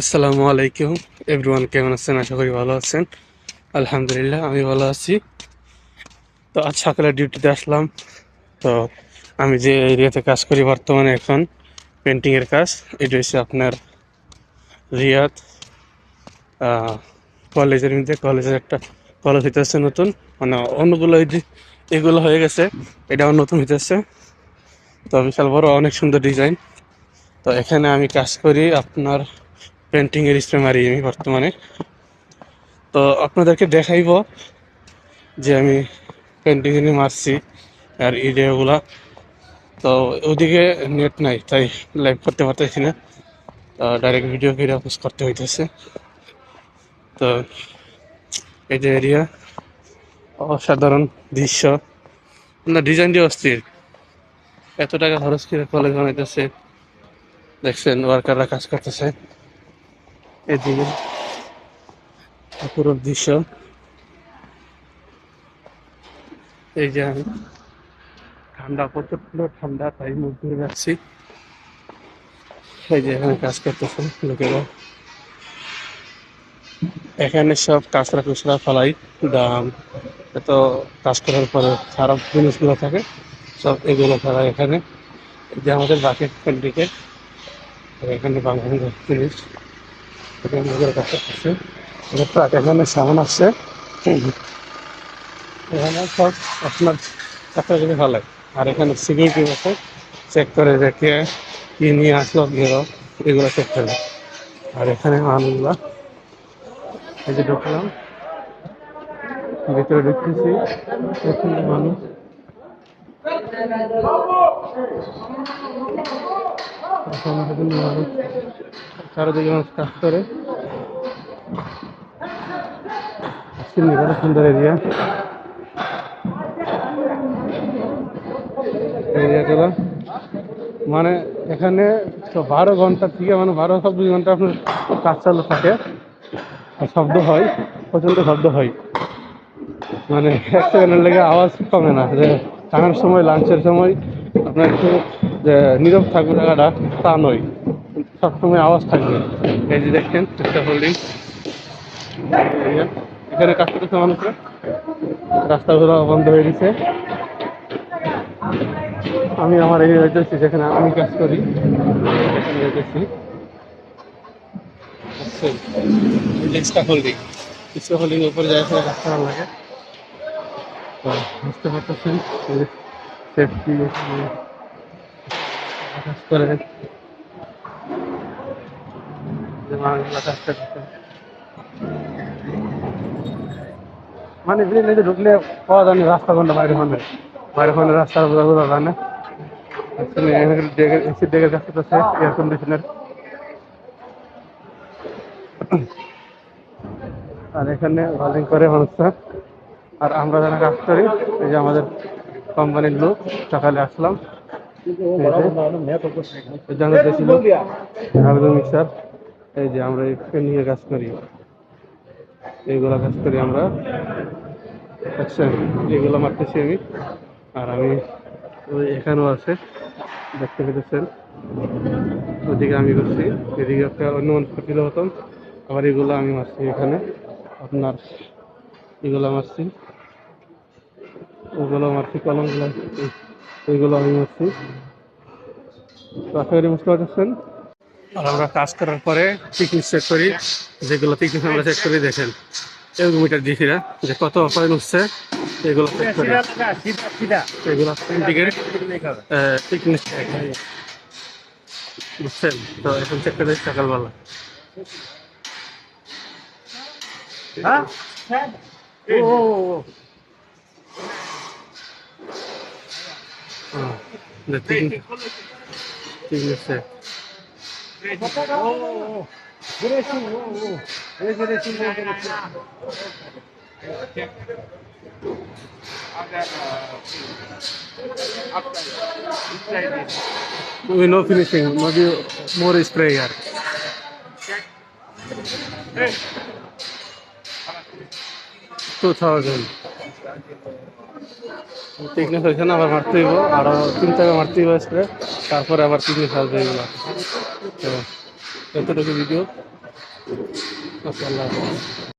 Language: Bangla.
আসসালামু আলাইকুম। এভরিওয়ান, কেমন আছেন? আশা করি ভালো আছেন। আলহামদুলিল্লাহ, আমি ভালো আছি। তো আজ সকালে ডিউটিতে আসলাম। তো আমি যে এরিয়াতে কাজ করি বর্তমানে এখন পেন্টিংয়ের কাজ, এটা হচ্ছে আপনার রিয়াদ কলেজের মধ্যে, কলেজের একটা কলেজ হইতেছে নতুন। মানে অন্যগুলো এগুলো হয়ে গেছে, এটাও নতুন হইতেছে। তো বিশাল বড়, অনেক সুন্দর ডিজাইন তো এখানে আমি কাজ করি আপনার পেন্টিং এর স্প্রে মারি আমি বর্তমানে। তো আপনাদেরকে দেখাইব যে আমি পেন্টিং এ মারছি আর ইডিওগুলা। তো ওদিকে নেট নাই, তাই লাইভ করতে পারতেছি না। তো ডাইরেক্ট ভিডিও ফিরে পোস্ট করতে হইতেছে। তো এই যে এরিয়া অসাধারণ দৃশ্য। না ডিজাইনটি অস্থির এত টাকা খরচ করে কলেজ বানাইতেছে। দেখছেন ওয়ার্কাররা কাজ করতেছে। এদিকে। পুরো দৃশ্য। এই যে আমি। ঠান্ডা প্রচণ্ড ঠান্ডা, তাই মুখ ধরে যাচ্ছি। এই যে এখানে কাজ করতেছে লোকেরা। এখানে সব কাঁচরা কুচরা ফলাই দাম, এত কাজ করার পরে খারাপ জিনিসগুলো থাকে, সব এগুলো ফেলাই এখানে। যে আমাদের বাকেট পেন্টিকে এখানে বাঙালি জিনিস। এখানে কাছে আছে এখানে সামান আসছে এখানে সব আপনার চাকরি ভালো আর এখানে সিকিউরিটি আছে। চেক করে যে কে নিয়ে আসলো ঘেরো এগুলো চেক করে আর এখানে মানুষগুলা এই যে ঢুকলাম। ভিতরে ঢুকতেছি। মানুষ মানুষ। চারিদিকে মানুষ কাজ করে। কত সুন্দর এরিয়া এরিয়াগুলো মানে এখানে বারো ঘণ্টা থেকে মানে বারো চব্বিশ ঘণ্টা আপনার কাজ চালু থাকে। শব্দ হয়, প্রচণ্ড শব্দ হয়। মানে এক সেকেন্ডের লেগে আওয়াজ কমে না। খানার সময়, লাঞ্চের সময় আপনার একটু নীরব থাকবে জায়গাটা তা নয়। সবসময় আওয়াজ থাকবে। এই যে দেখছেন একটা হোল্ডিং এখানে কাজ করতেছে মানুষরা। রাস্তাগুলো বন্ধ হয়ে গেছে। আমি আমার এই যাইতেছি, যেখানে আমি কাজ করি, সেখানে যাইতেছি। হোল্ডিং হোল্ডিং উপরে যায় রাস্তা লাগে বুঝতে পারতেছেন মানে বিল্ডিং ঢুকলে পাওয়া যায় না, রাস্তা কোনটা বাইরে ফোনে বাইরে ফোনে রাস্তার বোঝা যায় না। এসি কাছে তো এয়ার কন্ডিশনার আর এখানে ওয়েল্ডিং করে মানুষরা আর আমরা যারা কাজ করি, এই যে আমাদের কোম্পানির লোক, সকালে আসলাম। জানাতে মিক্সার এই যে আমরা নিয়ে কাজ করি। এইগুলা কাজ করি আমরা। দেখছেন এগুলো মারতেছি আমি। আর আমি ওই এখানেও আছে, দেখতে পেতেছেন। ওদিকে আমি করছি, এদিকে একটা অন্য মানুষ হতাম আবার এগুলো আমি মারছি এখানে। আপনার এগুলো মারছি ওগুলো মারছি কলমগুলো এইগুলো আমি মারছি তো আশা করি বুঝতে পারছেন আর আমরা কাজ করার পরে পিকনিক চেক করি। যেগুলো পিকনিক আমরা চেক করি, দেখেন। এরকম মিটার না যে কত অপারেন হচ্ছে এগুলো চেক করি। এগুলো দিকে পিকনিক বুঝছেন? তো এখন চেক করে সকালবেলা। হ্যাঁ? Whoa, whoa, whoa. Oh, the thing, thing is set. Oh, racing, whoa, whoa. There's a racing, there's a racing. We no finishing, maybe more spray here. Hey. Thousand. Thousand হয়েছে না, আবার মারতে হইব। আরও তিন টাকা মারতে হইব স্প্রে তারপরে আবার থিকনেস আসবে এগুলো। তো এতটুকু ভিডিও আচ্ছা আল্লাহ